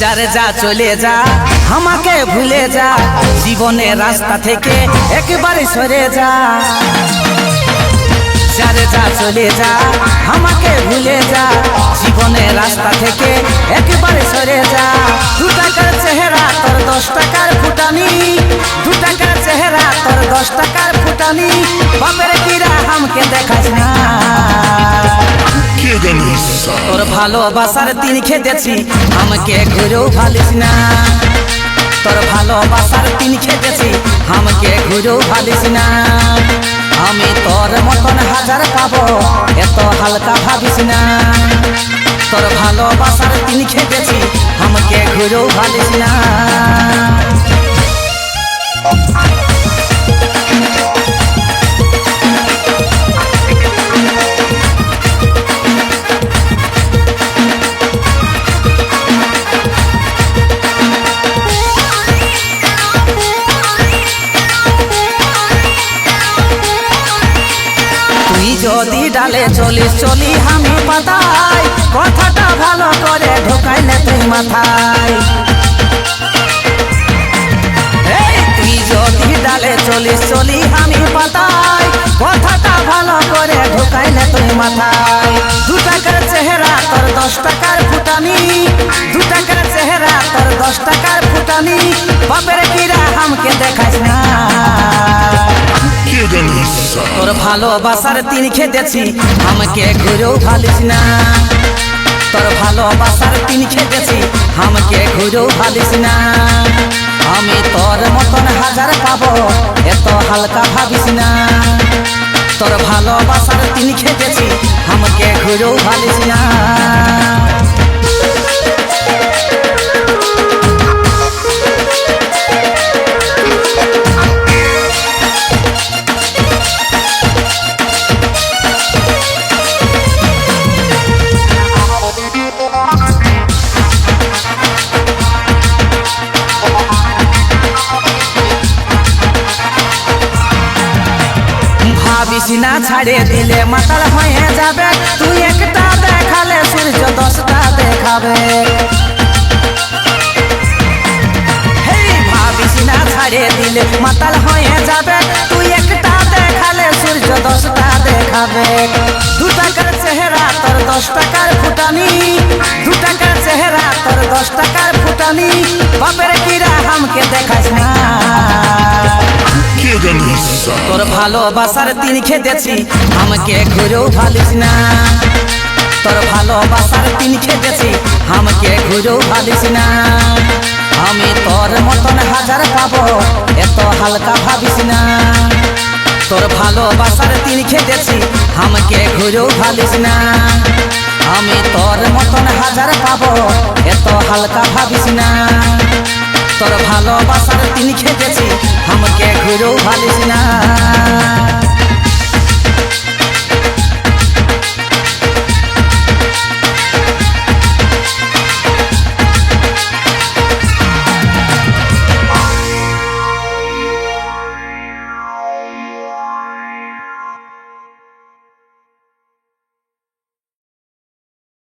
যারে যা চলে যা, আমাকে ভুলে যা, জীবনের রাস্তা থেকে একেবারে সরে যা। যারে যা চলে যা, আমাকে ভুলে যা, জীবনের রাস্তা থেকে একেবারে সরে যা। দু টাকার চেহারা তোর দশ টাকার ফুটানি, দু টাকার চেহারা তোর দশ টাকার ফুটানি। বাপের কিরা আমাকে দেখাস না ভালোবাসার দিন খেতেছি আমাকে ঘুরেও ভালিস না। তোর ভালোবাসার দিন খেতেছি আমাকে ঘুরেও ভালিস না। আমি তোর মতন হাজার পাবো, এত হালকা ভাবিস না। তোর ভালোবাসার দিন খেতেছি আমাকে ঘুরেও ভালিস না। ডালে চলিস, চলি আমি পাতাই কথাটা ভালো করে তুই মাথায়। তুই যদি ডালে চলিস, চলি আমি পাতাই কথাটা ভালো করে ঢোকাইলে তুই মাথায়। দু টাকার চেহারা, তোর দশ টাকার ফুটানি। দু টাকার চেহারা, তোর দশ টাকার ফুটানি। বাপের কিরা আমাকে দেখাস না। তোর ভালোবাসার দিন খেতেছি আমাকে ঘুরেও ভালিস না। তোর ভালোবাসার দিন খেতেছি আমাকে ঘুরেও ভালিস না। আমি তোর মতন হাজার পাবো, এত হালকা ভাবিস না। তোর ভালোবাসার দিন খেতেছি আমাকে ঘুরেও ভালিস না। ভাবিস না ছাড়ে দিলে মাতাল হয়ে যাবে। তুই একটা দেখালে সূর্য দশটা দেখাবে। হেই, ভাবিস না ছাড়ে দিলে মাতাল হয়ে যাবে। তুই একটা দেখালে সূর্য দশটা দেখাবে। দু টাকার চেহারা তোর দশ তোর ভালোবাসার দিন খেতেছি আমাকে ঘুরেও ভালিস না। তোর ভালোবাসার দিন খেতেছি আমাকে ঘুরেও ভালিস না। আমি তোর মতন হাজার পাবো, এত হালকা ভাবিস না। তোর ভালোবাসার দিন খেতেছি আমাকে ঘুরেও ভালিস না। আমি তোর মতন হাজার পাবো, এত হালকা ভাবিস না। তোর ভালোবাসার দিন খেতেছি